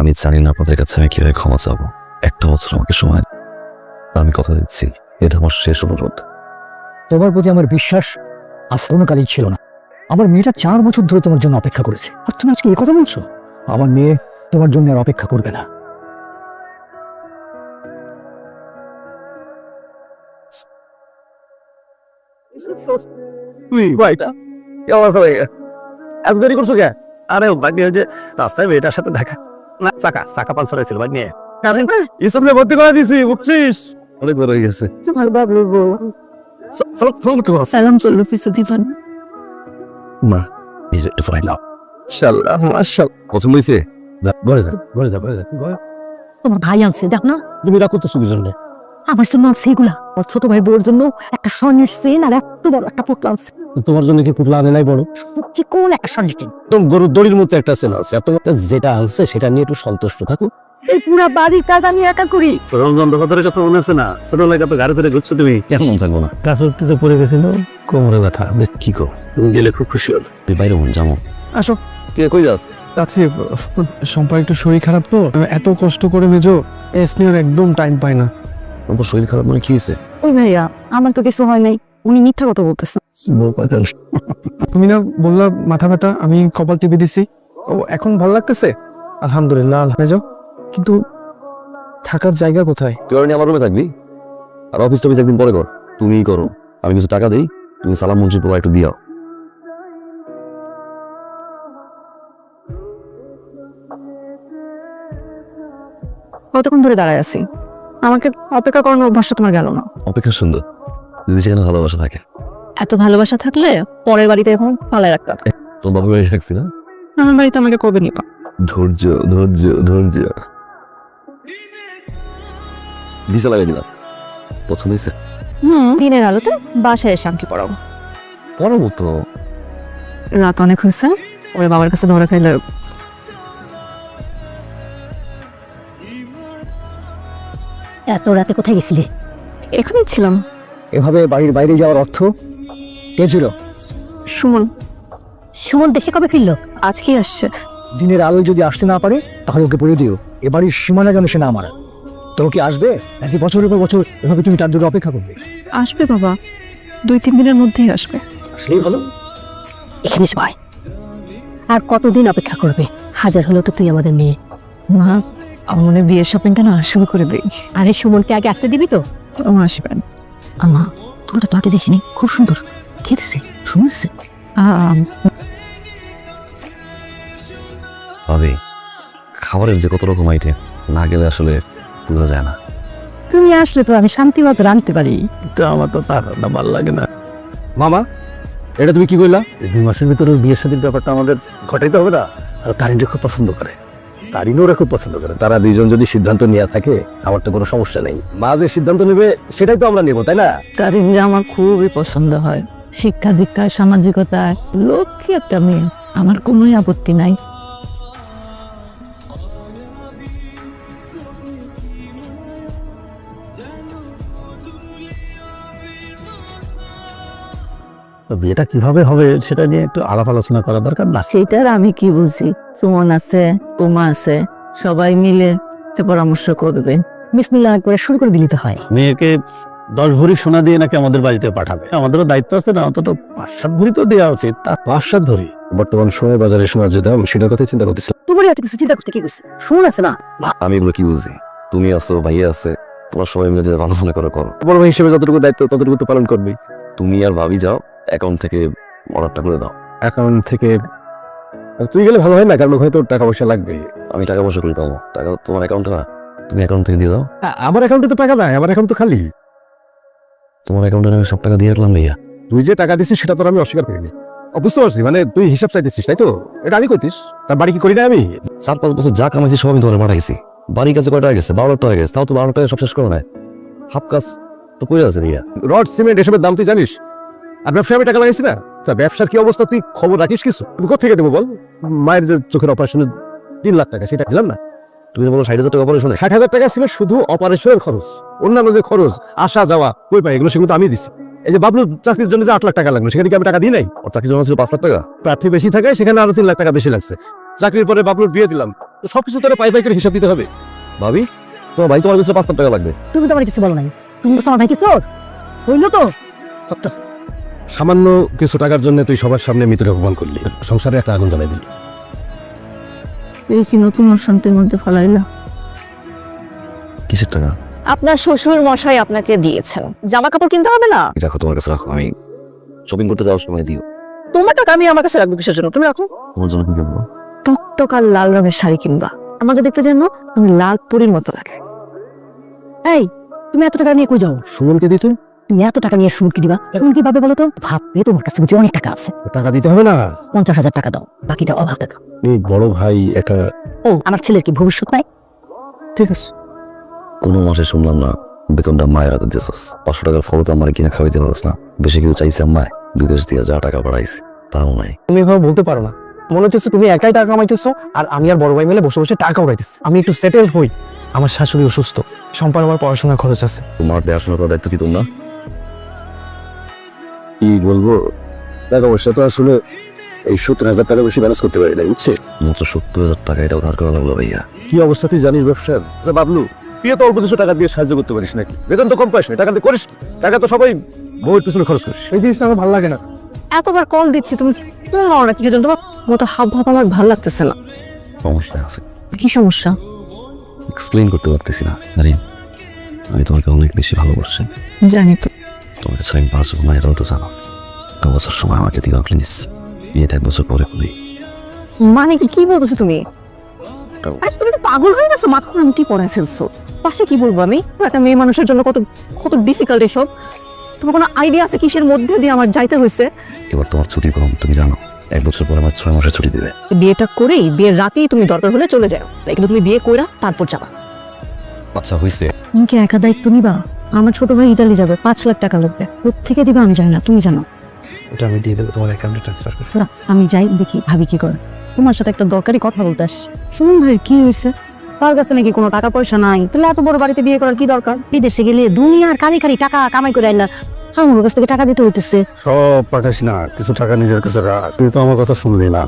আমি জানি না আপনাদের কাছে আমি কীভাবে ক্ষমা চাবো। একটা বছর আমাকে সময় আমি কথা দিচ্ছি। এটা আমার শেষ অনুরোধ। তোমার প্রতি আমার বিশ্বাস আশ্রমকালীন ছিল না। আমার মেয়েটা চার বছর ধরে তোমার জন্য অপেক্ষা করেছে। আর তুমি আজকে এই কথা বলছো? আমার মেয়ে তোমার জন্য আর অপেক্ষা করবে না। তুই ভাইটা অবস্থা ভাই? এত দেরি করছ কে আরে ভাই নিয়ে যে রাস্তায় মেয়েটার সাথে দেখা। না চাকা চাকা পাঞ্চার হয়েছিল ভাই নিয়ে। কারণ এসব নিয়ে ভর্তি করে দিছি বুঝছিস অনেক বড় হয়ে গেছে। তোমার বাবলু বউ। চলো ফোন করো সালাম চলল পিছু দিবান। মা নিজে একটু ফাইন নাও। মাশাআল্লাহ মাশাআল্লাহ। পছন্দ হয়েছে ঘরে যা ঘরে যা ঘরে যা। তোমার ভাই আনছে দেখ না। তুমি রাখো তো সুবিধা নেই আমার জন্য আনছে এগুলা। ওর ছোট ভাই বউর জন্য একটা স্বর্ণের চেন আর এত বড় একটা পুটলা আনছে। তোমার জন্য কি পুতলা আনে নাই বড় যে কোন একটা স্বর্ণের চেন একদম গরুর দড়ির মতো একটা সেল আছে তোমার যেটা আনছে সেটা নিয়ে একটু সন্তুষ্ট থাকো। এই পুরা বাড়ির কাজ আমি একা করি। রমজান কথা মনে আছে না? ছোটবেলায় কত গাড়ি ধরে ঘুরছো তুমি। কেন মন থাকব না কাছতে পড়ে গেছিল কোমরে ব্যথা। কি কো তুমি গেলে খুব খুশি হল তুই বাইরে মন যাব আসো। কে কই যাস? কাছে সম্পা একটু শরীর খারাপ তো? এত কষ্ট করে মেজো এস নিয়ে একদম টাইম পায় না। আমার শরীর খারাপ মানে কি হয়েছে? ওই ভাইয়া আমার তো কিছু হয় নাই। উনি মিথ্যা কথা বলতেছে। তুমি না বললা মাথা ব্যথা আমি কপাল টিপে দিছি। ও এখন ভালো লাগতেছে? আলহামদুলিল্লাহ আল- কিন্তু থাকার জায়গা কোথায়? তুই আর আমার রুমে থাকবি? আর অফিস টফিস একদিন পরে কর। তুমিই করো। আমি কিছু টাকা দেই তুমি সালাম মুন্সি পোলা একটু দিও কতক্ষণ ধরে দাঁড়ায় আছি? আমাকে অপেক্ষা করানোর অভ্যাসটা তোমার গেল না। অপেক্ষা সুন্দর। যদি সেখানে ভালোবাসা থাকে। এত ভালোবাসা থাকলে পরের বাড়িতে এখন পালায় রাখতে হবে। তোর বাবা বাড়ি থাকছি না? আমার বাড়িতে আমাকে কবে নিবা? ধৈর্য ধৈর্য ধৈর্য। ভিসা লাগাই দিলাম। পছন্দ হয়েছে? হুম। দিনের আলোতে বাসায় এসে আংটি পড়াবো পড়াবো তো। রাত অনেক হয়েছে। ওরে বাবার কাছে ধরা খাইলে এত রাতে কোথায় গেছিলে? এখানেই ছিলাম। এভাবে বাড়ির বাইরে যাওয়ার অর্থ? কে ছিল? সুমন। সুমন দেশে কবে ফিরলো? আজকেই আসছে। দিনের আলোয় যদি আসতে না পারে তাহলে ওকে বলে দিও। এ বাড়ির সীমানা যেন সে না মারা। তো কি আসবে? নাকি বছরের পর বছর এভাবে তুমি তার জন্য অপেক্ষা করবে? আসবে বাবা। দুই তিন দিনের মধ্যেই আসবে। আসলেই ভালো। এখানে সবাই। আর কতদিন অপেক্ষা করবে? হাজার হলো তো তুই আমাদের মেয়ে। মা আমার মনে হয় বিয়ের শপিংটা না শুরু করে দিই। আরে সুমনকে আগে আসতে দিবি তো? ও আসবেন আমা তোমরা তো আগে দেখিনি। খুব সুন্দর। খেতেছে শুনছে ভাবি খাবারের যে কত রকম আইটেম না গেলে আসলে বোঝা যায় না। তুমি আসলে তো আমি শান্তি মতো রাঁধতে পারি। তো আমার তো তার রান্না ভালো লাগে না। মামা এটা তুমি কি কইলা? এই দুই মাসের ভিতরে বিয়ের সাথীর ব্যাপারটা আমাদের ঘটাইতে হবে না। আর তারিনটা খুব পছন্দ করে। তারিনও ওরা খুব পছন্দ করে। তারা দুইজন যদি সিদ্ধান্ত নিয়ে থাকে, আমার তো কোনো সমস্যা নেই। মা যে সিদ্ধান্ত নেবে, সেটাই তো আমরা নেব, তাই না? তারিনরা আমার খুবই পছন্দ হয়। শিক্ষা দীক্ষায়, সামাজিকতায়। লক্ষ্মী একটা মেয়ে। আমার কোনোই আপত্তি নাই। তো বিয়েটা কীভাবে হবে সেটা নিয়ে একটু আলাপ আলোচনা করা দরকার না? সেটার আমি কি বুঝি সুমন আছে উমা আছে সবাই মিলে পরামর্শ করবে। বিসমিল্লাহ করে শুরু করে দিলি তো হয়। মেয়েকে দশ ভরি সোনা দিয়ে নাকি আমাদের বাড়িতে পাঠাবে? আমাদেরও দায়িত্ব আছে না অন্তত পাঁচ সাত ভরি তো দেওয়া উচিত। তা পাঁচ সাত ভরি? বর্তমান সময় বাজারে সময় যে দাম সেটার কথাই চিন্তা করতেছিলাম। তোমারই এত কিছু চিন্তা করতে কি করছে? শুন আছে না? আমি এগুলো কি বুঝি? তুমি আছো ভাইয়া আছে তোমার সবাই মিলে যে ভালো মনে করো করো। বড় ভাই হিসেবে যতটুকু দায়িত্ব ততটুকু তো পালন করবে তুমি আর ভাবি যাও অ্যাকাউন্ট থেকে অর্ডারটা করে দাও। অ্যাকাউন্ট থেকে তুই গেলে ভালো হয় না? কারণ ওখানে তো টাকা পয়সা লাগবে আমি টাকা পয়সা করে পাবো? টাকা তোমার অ্যাকাউন্টে না। তুমি অ্যাকাউন্ট থেকে দিয়ে দাও। আমার অ্যাকাউন্টে তো টাকা নাই আমার অ্যাকাউন্ট তো খালি। তোমার অ্যাকাউন্টে আমি সব টাকা দিয়ে রাখলাম ভাইয়া। তুই যে টাকা দিছিস সেটা তোর আমি অস্বীকার করিনি। বুঝতে পারছি মানে তুই হিসাব চাইতেছিস তাই তো? এটা আমি করতিস তার বাড়ি কি করি না আমি? চার পাঁচ বছর যা কামাইছি সব আমি তোমার পাঠাইছি বাড়ির কাছে কয় টাকা গেছে? বারো টাকা গেছে। তাও তো বারো টাকা সব শেষ করো না হাফ কাজ তো পড়ে আছে ভাইয়া। রড সিমেন্ট এসবের দাম তুই জানিস? আর ব্যবসায় আমি টাকা লাগাইছি না? তা ব্যবসার কি অবস্থা? তুই খবর রাখিস কিছু? আমি কোথেকে দেবো বল? মায়ের যে চোখের অপারেশনে তিন লাখ টাকা সেটা দিলাম না। তুমি বলো ষাট হাজার টাকা অপারেশনে ষাট হাজার টাকা ছিল শুধু অপারেশনের খরচ। অন্যান্য যে খরচ আসা যাওয়া কই পাই এগুলো সেগুলো তো আমি দিছি। এই যে বাবলু চাকরির জন্য যে আট লাখ টাকা লাগল সেখানে কি আমি টাকা দিই নাই? ওর চাকরি জমা ছিল পাঁচ লাখ টাকা। প্রার্থী বেশি থাকে সেখানে আরও তিন লাখ টাকা বেশি লাগছে। চাকরির পরে বাবলুর বিয়ে দিলাম। তো সবকিছু তোরা পাই পাই করে হিসাব দিতে হবে। ভাবি তোমার ভাই তোমার কাছে পাঁচ লাখ টাকা লাগবে। তুমি তো আমার কিছু বলো নাই। তুমি তো আমার ভাইকে চোর। হইল তো। সবটা সামান্য কিছু টাকার জন্য তুই সবার সামনে মৃত্যুর অপমান করলি। সংসারে একটা আগুন জ্বালাই দিলি। এই কি নতুন অশান্তির মধ্যে ফেলাইলা? কিসের টাকা? আপনার শ্বশুর মশাই আপনাকে দিয়েছেন। জামা কাপড় কিনতে হবে না? রাখো তোমার কাছে রাখো আমি শপিং করতে যাওয়ার সময় দিও। তোমার টাকা আমি আমার কাছে রাখব কিসের জন্য? তুমি রাখো। তোমার জন্য কি করব? টকটক আর লাল রঙের শাড়ি কিনবা। আমাকে দেখতে যেন তুমি লাল পরীর মতো লাগে। এই তুমি এত টাকা নিয়ে কই যাও? সুমনকে দিতে তুমি এত টাকা নিয়ে সুমনকে দিবা? সুমন কি ভাবে বলো তো? ভাববে তোমার কাছে বুঝি অনেক টাকা আছে। টাকা দিতে হবে না? পঞ্চাশ হাজার টাকা দাও বাকিটা অভাব টাকা। আমি বড় ভাই একটা ও আমার ছেলের কি ভবিষ্যৎ নাই? ঠিক আছে। কোনো মাসে শুনলাম না বেতনটা মায়ের হাতে দিয়েছস। পাঁচশো টাকার ফল তো আমার কিনা খাওয়াইতে পারস না। বেশি কিছু চাইছে আম্মায় বিদেশ দিয়ে যা টাকা বাড়াইছে তাও নাই। তুমি এভাবে বলতে পারো না। মনে হচ্ছে তুমি একাই টাকা কামাইতেছো আর আমি আর বড় ভাই মিলে বসে বসে টাকা উড়াইতেছি। আমি একটু সেটেল হই। আমার শাশুড়ি অসুস্থ। সম্পার আমার পড়াশোনার খরচ আছে। তোমার দেখাশোনা করার দায়িত্ব কি না? কি বলব? দেখ অবশ্যই তো আসলে এই সত্তর হাজার টাকা বেশি ব্যালেন্স করতে পারি না বুঝছিস? মাত্র সত্তর হাজার টাকা এটা ধার করা লাগল ভাইয়া। কি অবস্থা তুই জানিস ব্যবসার? আচ্ছা বাবলু তুই তো অল্প কিছু টাকা দিয়ে সাহায্য করতে পারিস নাকি? বেতন তো কম পাইস না টাকা দিয়ে করিস টাকা তো সবাই বউয়ের পিছনে খরচ করিস। এই জিনিসটা আমার ভালো লাগে না। এতবার কল দিচ্ছি তুমি ফোন নাও না কিছু তোমার মতো হাব ভাব আমার ভালো লাগতেছে না। সমস্যা আছে। কি সমস্যা? এক্সপ্লেইন করতে পারতেছি না জানি আমি তোমাকে অনেক বেশি ভালোবাসি। জানি তো। কাছে আমি বাঁচব না এটাও তো জানো এক বছর সময় আমাকে দিবা প্লিজ বিয়েটা এক বছর পরে করি মানে কি কি বলতেছো তুমি? আরে তুমি তো পাগল হয়ে গেছো মাথা আংটি পড়ায় ফেলছো। পাশে কি বলব আমি? একটা মেয়ে মানুষের জন্য কত কত ডিফিকাল্ট এসব। তোমার কোনো আইডিয়া আছে কিসের মধ্যে দিয়ে আমার যাইতে হয়েছে? এবার তোমার ছুটি কম তুমি জানো এক বছর পরে আমার ছয় মাসের ছুটি দেবে। বিয়েটা করেই বিয়ের রাতেই তুমি দরকার হলে চলে যাও। কিন্তু তুমি বিয়ে কইরা তারপর যাবা। আচ্ছা হয়েছে তুমি কি একা দায়িত্ব নিবা? আমার ছোট ভাই ইতালি যাবে পাঁচ লাখ টাকা লাগবে। থেকে দিবে আমি জানি না তুমি জানো। ওটা আমি দিয়ে দেবো তোমার অ্যাকাউন্টে ট্রান্সফার করে। তোরা, আমি যাই দেখি ভাবি কি করে। তোমার সাথে একটা দরকারি কথা বলতে আসছি। শুনুন ভাই কি হয়েছে? তার কাছে নাকি কোনো টাকা পয়সা নাই। তাহলে এত বড় বাড়িতে বিয়ে করার কি দরকার? বিদেশে গেলে দুনিয়ার কারি কারি টাকা কামাই করে আইলা। আমার কাছ থেকে টাকা দিতে হইতেছে। সব পাঠাস না কিছু টাকা নিজের কাছে রাখ। তুই তো আমার কথা শুনলি না।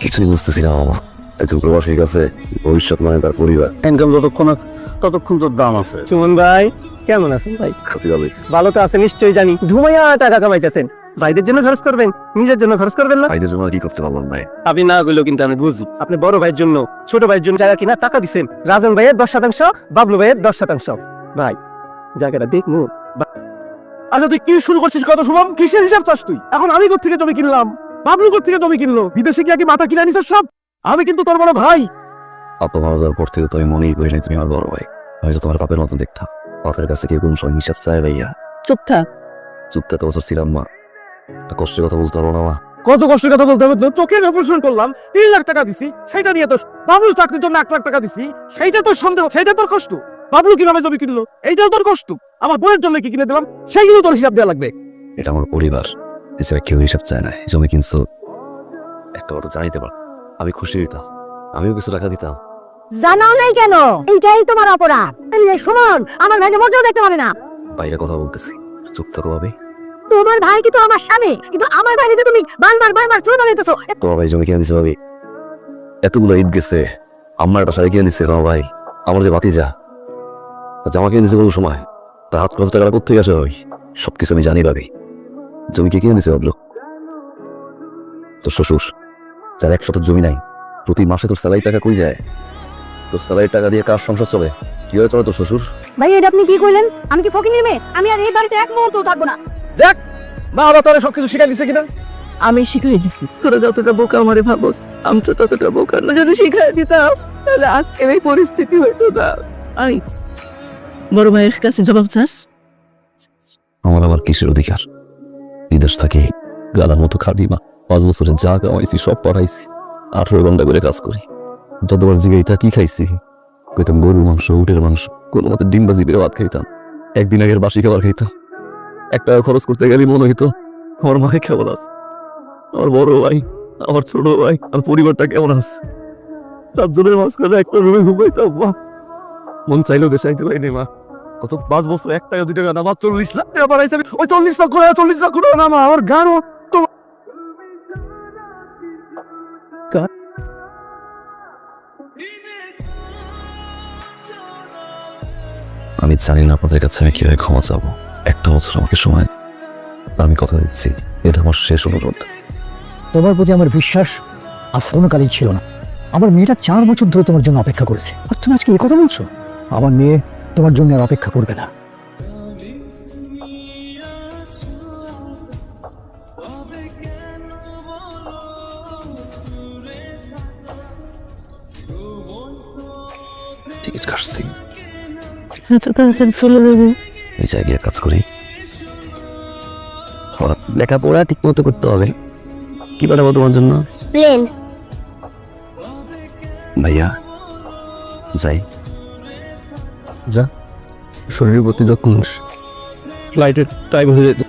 কিছুই বুঝতেছি না। মামা একজন প্রবাসীর কাছে ভবিষ্যৎ মানে তার পরিবার। ইনকাম যতক্ষণ আছে ততক্ষণ তোর দাম আছে। সুমন ভাই কেমন আছেন ভাই? খাসি ভালো তো আছে নিশ্চয়ই জানি। ধুমাইয়া টাকা কামাইতেছেন। ভাইদের জন্য খরচ করবেন নিজের জন্য খরচ করবেন না? ভাইদের জন্য কি করতে পারলাম ভাই? আপনি না করলেও কিন্তু আমি বুঝি। আপনি বড় ভাইয়ের জন্য ছোট ভাইয়ের জন্য জায়গা কিনা টাকা দিছেন। রাজন ভাইয়ের দশ শতাংশ বাবলু ভাইয়ের দশ শতাংশ। ভাই জায়গাটা দেখমু আচ্ছা তুই কি শুরু করছিস কত শুভম? কিসের হিসাব চাস তুই? এখন আমি থেকে জমি কিনলাম? বাবলু থেকে জমি কিনলো? বিদেশে গিয়ে কি মাথা কিনে নিছিস সব? আমি কিন্তু তোর বড় ভাই। আপা মারা যাওয়ার পর থেকে তো আমি মনেই করি তুমি আমার বড় ভাই। আমি তো তোমার পাপের মতো দেখতাম। পাপের কাছে কেউ কোনো সময় হিসাব চায় ভাইয়া। চুপ থাক। চুপতে তো বছর ছিলাম মা। কষ্টের কথা বুঝতে পারব না মা। কত কষ্টের কথা বলতে হবে চোখের অপারেশন করলাম তিন লাখ টাকা দিছি সেটা নিয়ে তো বাবলু চাকরির জন্য এক লাখ টাকা দিছি সেইটা তোর সন্দেহ সেইটা তোর কষ্ট। বাবলু কীভাবে জমি কিনলো? এইটাও তোর কষ্ট। আমার বোনের জন্য কি কিনে দিলাম? সেইগুলো তোর হিসাব দেওয়া লাগবে। এটা আমার পরিবার। এছাড়া কেউ হিসাব চায় না। জমি কিনছো একটা কথা জানাইতে পার। আমি খুশি হইতাম। আমিও কিছু টাকা দিতাম। জানাও নাই কেন? এইটাই তোমার অপরাধ। সুমন আমার ভাইকে মোটেও দেখতে পারে না। বাইরে কথা বলতেছি। চুপ থাকো ভাবি। তোমার ভাই কিন্তু আমার স্বামী কিন্তু আমার ভাই তুমি বারবার বারবার চুরি বানাইতেছো। তোমার ভাই জমি কিনে দিছে ভাবি। এতগুলো ঈদ গেছে আমার একটা শাড়ি কিনে দিচ্ছে তোমার ভাই। আমার যে বাতি যা জামা কিনে দিছে কোনো সময়। তার হাত খরচ টাকাটা কোথেকে আসে ভাই সবকিছু আমি জানি ভাবি। জমি কে কিনে দিছে ভাবলো? তোর শ্বশুর? যার এক শতক জমি নাই। প্রতি মাসে তোর স্যালারি টাকা কই যায়? তোর স্যালারি টাকা দিয়ে কার সংসার চলে? কীভাবে চলে তোর শ্বশুর? ভাই এটা আপনি কি কইলেন? আমি কি ফকিনির মেয়ে? আমি আর এই বাড়িতে এক মুহূর্ত থাকব না। দেখ মা বাবা তোরা সবকিছু শিখাই দিছে কিনা? আমি শিখিয়ে দিছি। তোরা যতটা বোকা আমারে ভাবস আমি তো ততটা বোকা। না যদি শিখাই দিতাম তাহলে আজকের এই পরিস্থিতি হইতো না। আমি বড় ভাইয়ের কাছে জবাব চাস? আমার আবার কিসের অধিকার? বিদেশ থাকে গালার মতো খাটি মা। পাঁচ বছরে যা কামাইছি সব পাঠাইছি আঠেরো ঘণ্টা করে কাজ করি। যতবার জিগে এটা কি খাইছি? কইতাম গরুর মাংস, উটের মাংস, কোনো মতে ডিম বাজি বেড়ে ভাত খাইতাম। একদিন আগের বাসি খাবার খাইতাম। এক টাকা খরচ করতে গেলে মনে হইতো, আমার মাকে কেমন আছে। আমার বড় ভাই, আমার ছোট ভাই, আর পরিবারটা কেমন আছে? সাতজনের মাঝখানে একটা রুমে ঘুমাইতাম, মা। মন চাইলেও দেশে আইতে পারিনি, মা। কত পাঁচ বছর এক টাকা, দুই টাকা না, মাত্র চল্লিশ লাখ টাকা বাড়াইছে ওই চল্লিশ লক্ষ টাকা চল্লিশ লাখ টাকা না আমার গান আমি জানি না আপনাদের কাছে আমি কীভাবে ক্ষমা চাবো। একটা বছর আমাকে সময় আমি কথা দিচ্ছি, এটা আমার শেষ অনুরোধ। তোমার প্রতি আমার বিশ্বাস আশ্রমকালীন ছিল না। আমার মেয়েটা চার বছর ধরে তোমার জন্য অপেক্ষা করেছে। আর তুমি আজকে কথা বলছো? আমার মেয়ে তোমার জন্য আর অপেক্ষা করবে না। টিকিট কাটছি এত তাড়াতাড়ি চলে যাব। এই জায়গায় কাজ করি। লেখাপড়া ঠিক মতো করতে হবে। কি পাঠাবো তোমার জন্য? প্লেন। ভাইয়া যাই। যা শরীরের প্রতি যখন ফ্লাইটের টাইম হয়ে যেত।